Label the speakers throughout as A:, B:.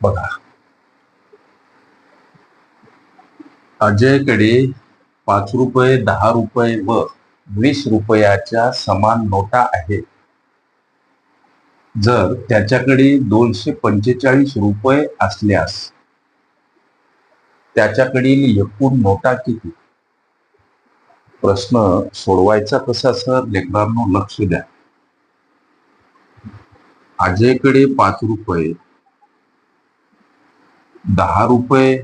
A: बघा. अजयकडे पाच रुपये दहा रुपये व वीस रुपयाच्या समान नोटा आहेत. जर त्याच्याकडे दोनशे पंचेचाळीस रुपये असल्यास त्याच्याकडील एकूण नोटा किती? प्रश्न सोडवायचा कसा सर? लेकरांनो लक्ष द्या. अजयकडे पाच रुपये दहा रुपये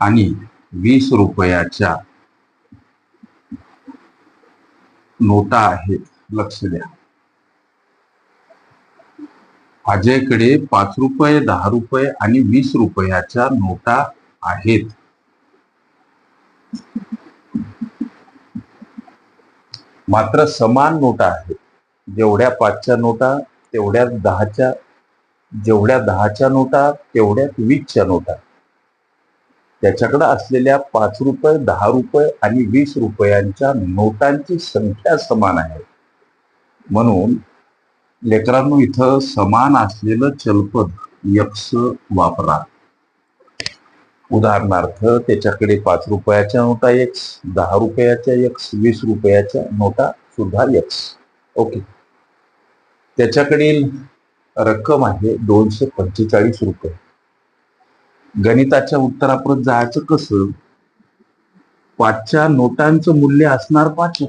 A: आणि वीस रुपयाच्या नोटा आहेत. लक्ष द्या. अजयकडे पाच रुपये दहा रुपये आणि वीस रुपयाच्या नोटा आहेत. मात्र समान नोटा आहेत. जेवढ्या पाचच्या नोटा तेवढ्याच दहाच्या जेवढ्या दहाच्या नोटा तेवढ्याच वीसच्या नोटा. त्याच्याकडे असलेल्या पाच रुपये दहा रुपये आणि वीस रुपयांच्या नोटांची संख्या समान आहे. म्हणून लेकरांनो इथं समान असलेलं चलपद यक्स वापरा. उदाहरणार्थ त्याच्याकडे पाच रुपयाच्या नोटा एक्स दहा रुपयाच्या एक्स वीस रुपयाच्या नोटा सुद्धा एक्स ओके. त्याच्याकडील रक्कम आहे दोनशे पंचेचाळीस रुपये. गणिताच्या उत्तरापर्यंत जायचं कसं? पाचच्या नोटांचं मूल्य असणार पाच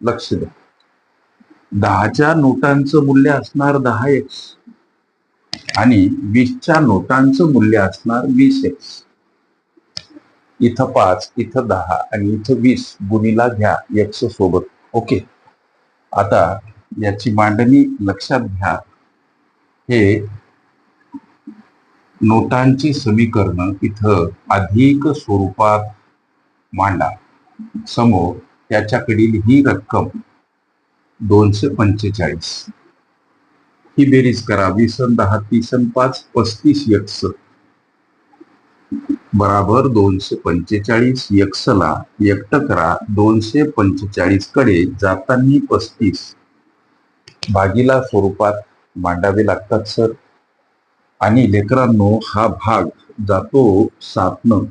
A: लक्ष द्या. दहाच्या नोटांचं मूल्य असणार दहा एक्स आणि वीसच्या नोटांचं मूल्य असणार वीस एक्स इथं पाच इथं दहा आणि इथं वीस गुणीला घ्या एक्स सोबत ओके. आता याची मांडणी लक्षात घ्या. हे नोटांची समीकरण इथं अधिक स्वरूपात मांडा. समोर त्याच्याकडील ही रक्कम दोनशे पंचेचाळीस. ही बेरीज करा. वीस दहा तीस पाच पस्तीस यक्स. बराबर दोनशे पंचेचाळीस यक्सला एकट करा. दोनशे पंचेचाळीसकडे जातानी पस्तीस. भागीला स्वरूपात मांडावे लागतात सर. आणि लेकरांनो हा भाग जातो सातनं.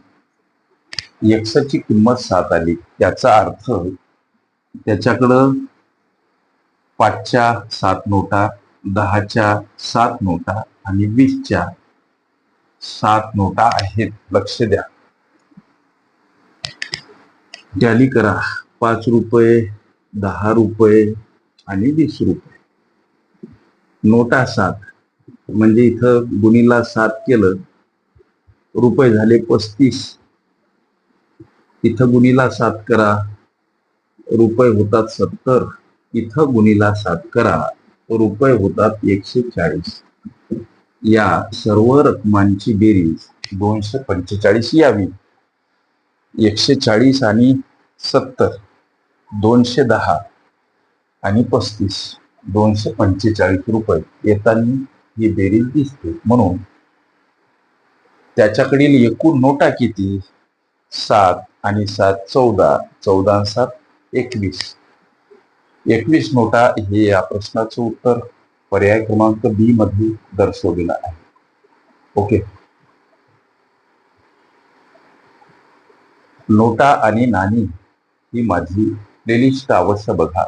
A: यक्षाची किंमत सात आली. त्याचा अर्थ त्याच्याकडं पाचच्या सात नोटा दहाच्या सात नोटा आणि वीसच्या सात नोटा आहेत. लक्ष द्या. टॅली करा. पाच रुपये दहा रुपये आणि वीस रुपये. नोटा सात. म्हणजे इथं गुणीला सात केलं. रुपये झाले पस्तीस. इथं गुणीला सात करा. रुपये होतात सत्तर. इथं गुणीला सात करा. रुपये होतात एकशे चाळीस. या सर्व रकमांची बेरीज दोनशे पंचेचाळीस यावी. एकशे चाळीस आणि सत्तर. दोनशे दहा आणि पस्तीस. दोनशे पंचेचाळीस रुपये येताना ही बेरीज दिसते. म्हणून त्याच्याकडील एकूण नोटा किती? सात आणि सात चौदा चौदा सात एकवीस. एकवीस नोटा हे या प्रश्नाचं उत्तर पर्याय क्रमांक बी मध्ये दर्शवलेला आहे. ओके. नोटा आणि नाणी ही माझी प्लेलिस्ट अवश्य बघा.